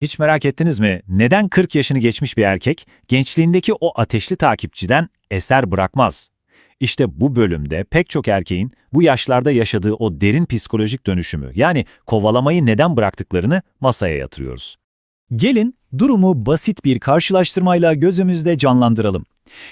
Hiç merak ettiniz mi? Neden 40 yaşını geçmiş bir erkek gençliğindeki o ateşli takipçiden eser bırakmaz? İşte bu bölümde pek çok erkeğin bu yaşlarda yaşadığı o derin psikolojik dönüşümü yani kovalamayı neden bıraktıklarını masaya yatırıyoruz. Gelin durumu basit bir karşılaştırmayla gözümüzde canlandıralım.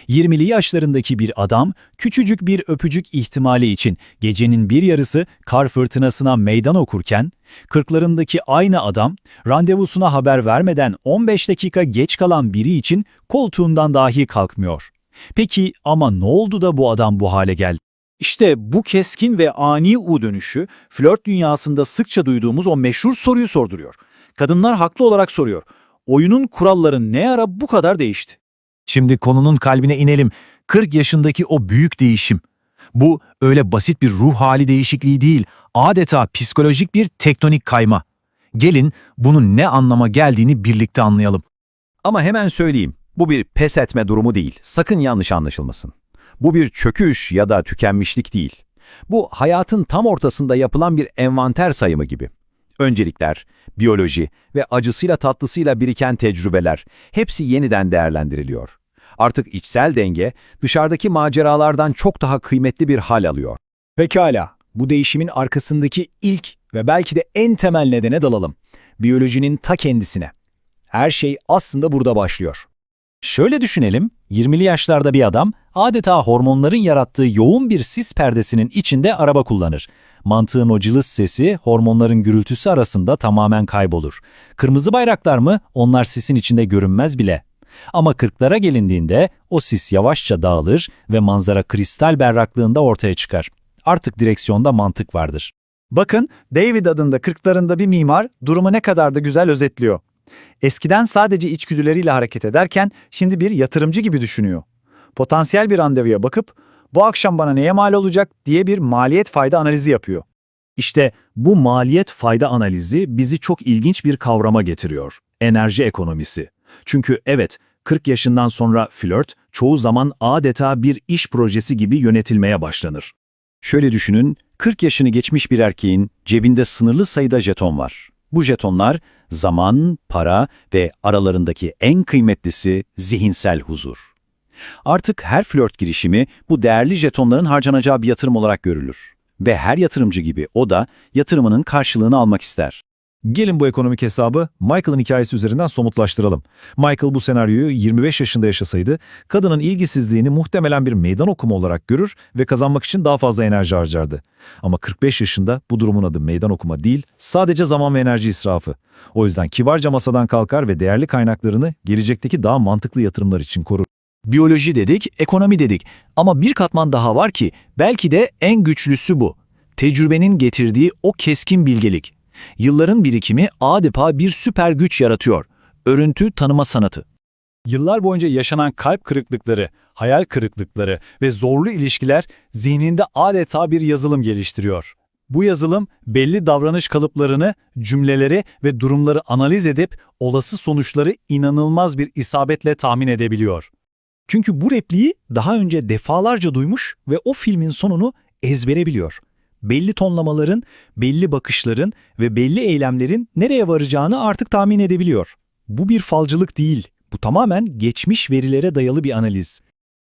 20'li yaşlarındaki bir adam küçücük bir öpücük ihtimali için gecenin bir yarısı kar fırtınasına meydan okurken, 40'larındaki aynı adam randevusuna haber vermeden 15 dakika geç kalan biri için koltuğundan dahi kalkmıyor. Peki ama ne oldu da bu adam bu hale geldi? İşte bu keskin ve ani U dönüşü flört dünyasında sıkça duyduğumuz o meşhur soruyu sorduruyor. Kadınlar haklı olarak soruyor. Oyunun kuralları ne ara bu kadar değişti? Şimdi konunun kalbine inelim. 40 yaşındaki o büyük değişim. Bu öyle basit bir ruh hali değişikliği değil, adeta psikolojik bir tektonik kayma. Gelin bunun ne anlama geldiğini birlikte anlayalım. Ama hemen söyleyeyim, bu bir pes etme durumu değil, sakın yanlış anlaşılmasın. Bu bir çöküş ya da tükenmişlik değil. Bu hayatın tam ortasında yapılan bir envanter sayımı gibi. Öncelikler, biyoloji ve acısıyla tatlısıyla biriken tecrübeler hepsi yeniden değerlendiriliyor. Artık içsel denge dışarıdaki maceralardan çok daha kıymetli bir hal alıyor. Pekala, bu değişimin arkasındaki ilk ve belki de en temel nedene dalalım. Biyolojinin ta kendisine. Her şey aslında burada başlıyor. Şöyle düşünelim, 20'li yaşlarda bir adam adeta hormonların yarattığı yoğun bir sis perdesinin içinde araba kullanır. Mantığın o cılız sesi hormonların gürültüsü arasında tamamen kaybolur. Kırmızı bayraklar mı? Onlar sisin içinde görünmez bile. Ama 40'lara gelindiğinde o sis yavaşça dağılır ve manzara kristal berraklığında ortaya çıkar. Artık direksiyonda mantık vardır. Bakın, David adında 40'larında bir mimar durumu ne kadar da güzel özetliyor. Eskiden sadece içgüdüleriyle hareket ederken şimdi bir yatırımcı gibi düşünüyor. Potansiyel bir randevuya bakıp bu akşam bana neye mal olacak diye bir maliyet fayda analizi yapıyor. İşte bu maliyet fayda analizi bizi çok ilginç bir kavrama getiriyor. Enerji ekonomisi. Çünkü evet 40 yaşından sonra flört çoğu zaman adeta bir iş projesi gibi yönetilmeye başlanır. Şöyle düşünün, 40 yaşını geçmiş bir erkeğin cebinde sınırlı sayıda jeton var. Bu jetonlar zaman, para ve aralarındaki en kıymetlisi zihinsel huzur. Artık her flört girişimi bu değerli jetonların harcanacağı bir yatırım olarak görülür. Ve her yatırımcı gibi o da yatırımının karşılığını almak ister. Gelin bu ekonomik hesabı Michael'ın hikayesi üzerinden somutlaştıralım. Michael bu senaryoyu 25 yaşında yaşasaydı, kadının ilgisizliğini muhtemelen bir meydan okuma olarak görür ve kazanmak için daha fazla enerji harcardı. Ama 45 yaşında bu durumun adı meydan okuma değil, sadece zaman ve enerji israfı. O yüzden kibarca masadan kalkar ve değerli kaynaklarını gelecekteki daha mantıklı yatırımlar için korur. Biyoloji dedik, ekonomi dedik ama bir katman daha var ki belki de en güçlüsü bu. Tecrübenin getirdiği o keskin bilgelik. Yılların birikimi adeta bir süper güç yaratıyor. Örüntü tanıma sanatı. Yıllar boyunca yaşanan kalp kırıklıkları, hayal kırıklıkları ve zorlu ilişkiler zihninde adeta bir yazılım geliştiriyor. Bu yazılım belli davranış kalıplarını, cümleleri ve durumları analiz edip olası sonuçları inanılmaz bir isabetle tahmin edebiliyor. Çünkü bu repliği daha önce defalarca duymuş ve o filmin sonunu ezbere biliyor. Belli tonlamaların, belli bakışların ve belli eylemlerin nereye varacağını artık tahmin edebiliyor. Bu bir falcılık değil, bu tamamen geçmiş verilere dayalı bir analiz.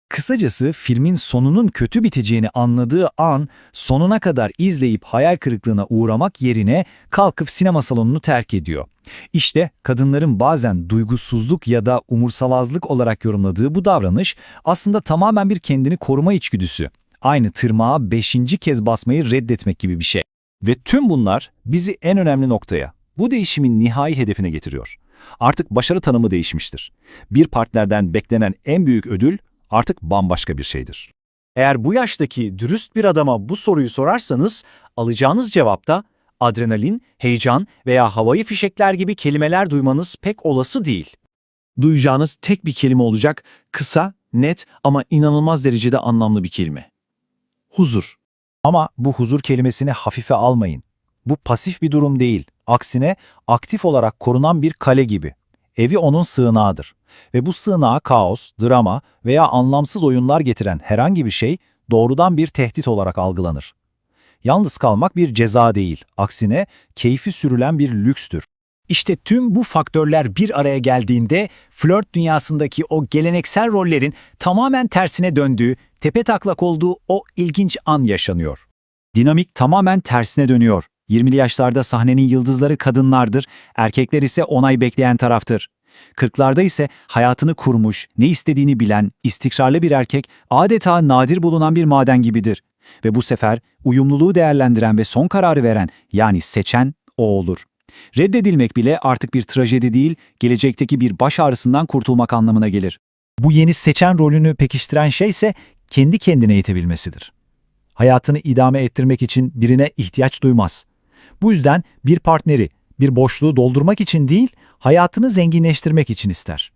Kısacası filmin sonunun kötü biteceğini anladığı an sonuna kadar izleyip hayal kırıklığına uğramak yerine kalkıp sinema salonunu terk ediyor. İşte kadınların bazen duygusuzluk ya da umursamazlık olarak yorumladığı bu davranış aslında tamamen bir kendini koruma içgüdüsü. Aynı tırmağa beşinci kez basmayı reddetmek gibi bir şey. Ve tüm bunlar bizi en önemli noktaya, bu değişimin nihai hedefine getiriyor. Artık başarı tanımı değişmiştir. Bir partnerden beklenen en büyük ödül artık bambaşka bir şeydir. Eğer bu yaştaki dürüst bir adama bu soruyu sorarsanız alacağınız cevapta adrenalin, heyecan veya havayı fişekler gibi kelimeler duymanız pek olası değil. Duyacağınız tek bir kelime olacak, kısa, net ama inanılmaz derecede anlamlı bir kelime. Huzur. Ama bu huzur kelimesini hafife almayın. Bu pasif bir durum değil. Aksine aktif olarak korunan bir kale gibi. Evi onun sığınağıdır. Ve bu sığınağa kaos, drama veya anlamsız oyunlar getiren herhangi bir şey doğrudan bir tehdit olarak algılanır. Yalnız kalmak bir ceza değil, aksine keyfi sürülen bir lükstür. İşte tüm bu faktörler bir araya geldiğinde flört dünyasındaki o geleneksel rollerin tamamen tersine döndüğü, tepe taklak olduğu o ilginç an yaşanıyor. Dinamik tamamen tersine dönüyor. 20'li yaşlarda sahnenin yıldızları kadınlardır, erkekler ise onay bekleyen taraftır. 40'larda ise hayatını kurmuş, ne istediğini bilen, istikrarlı bir erkek adeta nadir bulunan bir maden gibidir. Ve bu sefer uyumluluğu değerlendiren ve son kararı veren yani seçen o olur. Reddedilmek bile artık bir trajedi değil, gelecekteki bir baş ağrısından kurtulmak anlamına gelir. Bu yeni seçen rolünü pekiştiren şey ise kendi kendine yetebilmesidir. Hayatını idame ettirmek için birine ihtiyaç duymaz. Bu yüzden bir partneri, bir boşluğu doldurmak için değil, hayatını zenginleştirmek için ister.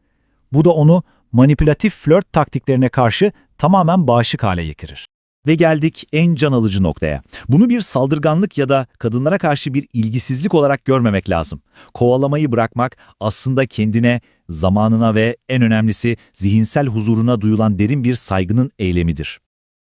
Bu da onu manipülatif flört taktiklerine karşı tamamen bağışık hale getirir. Ve geldik en can alıcı noktaya. Bunu bir saldırganlık ya da kadınlara karşı bir ilgisizlik olarak görmemek lazım. Kovalamayı bırakmak aslında kendine, zamanına ve en önemlisi zihinsel huzuruna duyulan derin bir saygının eylemidir.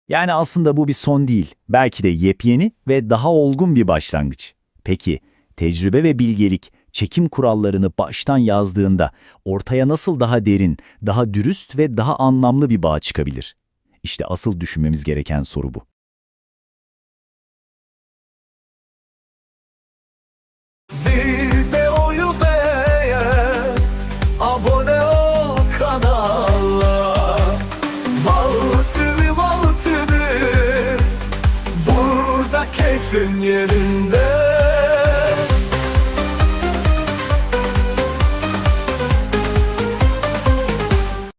Yani aslında bu bir son değil, belki de yepyeni ve daha olgun bir başlangıç. Peki, tecrübe ve bilgelik çekim kurallarını baştan yazdığında ortaya nasıl daha derin, daha dürüst ve daha anlamlı bir bağ çıkabilir? İşte asıl düşünmemiz gereken soru bu. Abone ol kanala Mal TV Burada keyfin yerinde